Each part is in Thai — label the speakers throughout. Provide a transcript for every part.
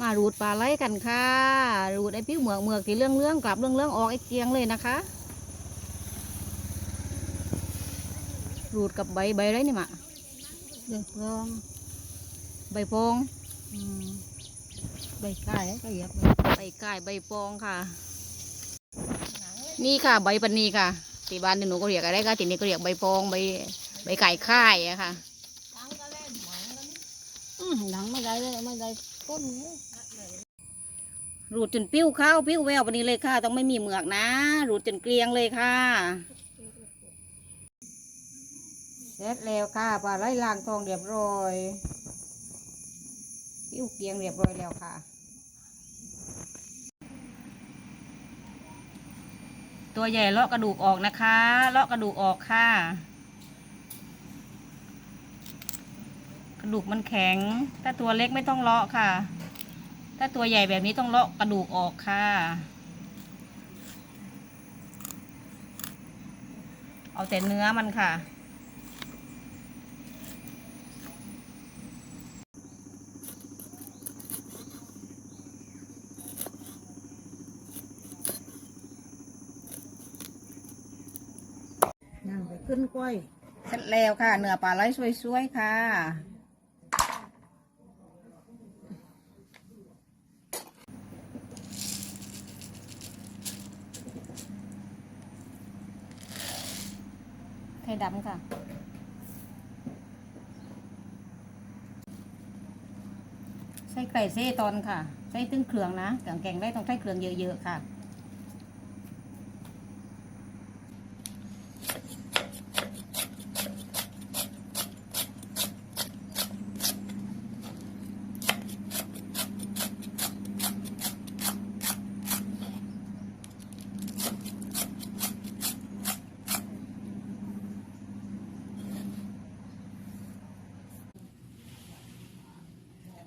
Speaker 1: มารูดปลาไหลกันค่ะ รูดไอ้ปิ้วเหมือกเหมือกที่เรื่องเรื่องๆกลับเรื่องเรื่องๆออกไอ้เกียงเลยนะคะ รูดกับใบใบอะไรนี่มะ
Speaker 2: เดือดร้อน
Speaker 1: ใบโปง
Speaker 2: ใบไก่ก็เหยียบใบ
Speaker 1: ใบก่ายใบโปงค่ะ นี่ค่ะใบปันนีค่ะที่บ้านหนูก็เรียกอะไรคะที่นี่ก็เรียกใบโปงใบใบไก่ค่ายอะค่ะ
Speaker 2: อืมหนังไม่ได้เลยไม่ได้ ต้นเลย
Speaker 1: รูดจนปิ้วข้าวปิ้วแววปันนี้เลยค่ะ ต้องไม่มีเหมือกนะ รูดจนเกลียงเลยค่ะเสร็จแล้วค่ะปลาไหลล้างทองเรียบร้อยปิ้วเกลียงเรียบร้อยแล้วค่ะ ตัวใหญ่เลาะกระดูกออกนะคะเลาะกระดูกออกค่ะ ระดูกมันแข็ง ถ้าตัวเล็กไม่ต้องเลาะค่ะ ถ้าตัวใหญ่แบบนี้ต้องเลาะกระดูกออกค่ะ เอาแต่เนื้อมันค่ะ
Speaker 2: นั่งไปขึ้นกล้วย
Speaker 1: เสร็จแล้วค่ะ เนื้อปลาไหลสวยๆค่ะ ไข่ดำค่ะ ใส่ไก่เซ่ตอนค่ะ ใส่ตึ้งเครื่องนะเครื่องแกงได้ต้องใช้เครื่องเยอะๆค่ะ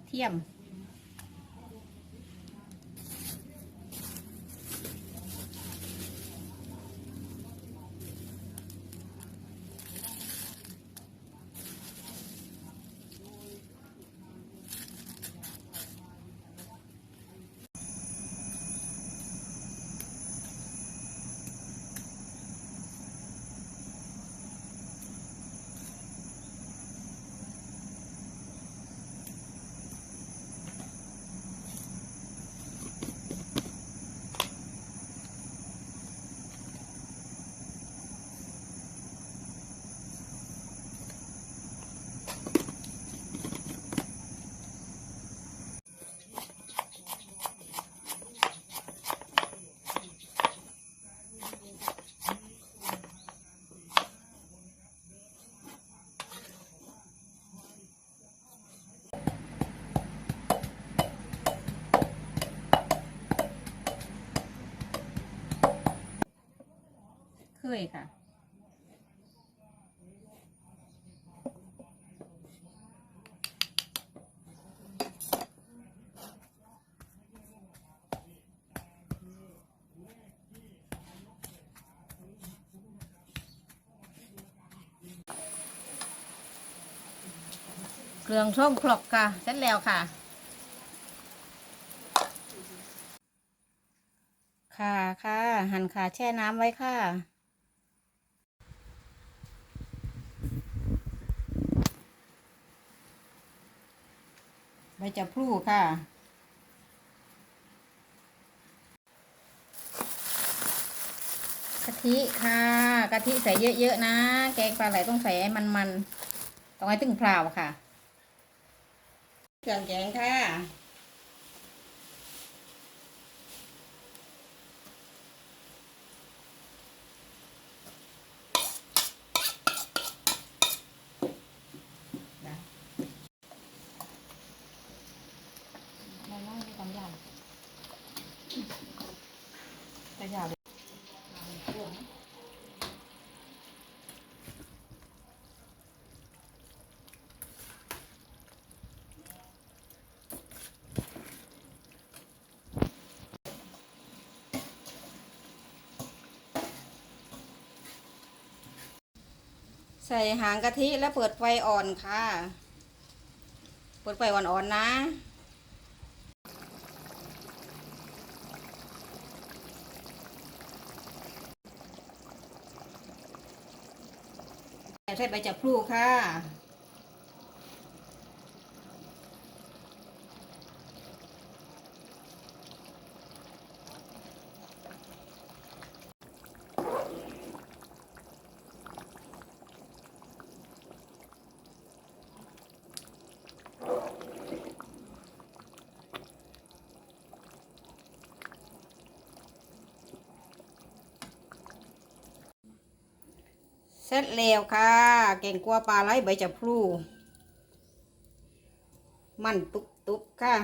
Speaker 1: เทียม เคยค่ะ เครื่องช่องครกค่ะ เสร็จแล้วค่ะ ค่ะค่ะหั่นขาแช่น้ำไว้ค่ะ ไปจะพลูค่ะ กะทิค่ะ กะทิใส่เยอะๆนะ แกงปลาไหลต้องใส่ให้มันๆต้องให้ตึงเปล่าค่ะ เครื่องแกงค่ะ ไม่ไม่ไม่ทำยาวจะ ยาวเลยใส่หางกะทิแล้วเปิดไฟอ่อนค่ะ เปิดไฟอ่อนๆนะ ใส่ใบจับพลูค่ะ เสร็จแล้วค่ะ แกงกัวปลาไหลใบจับพลู มันตุบๆค่ะ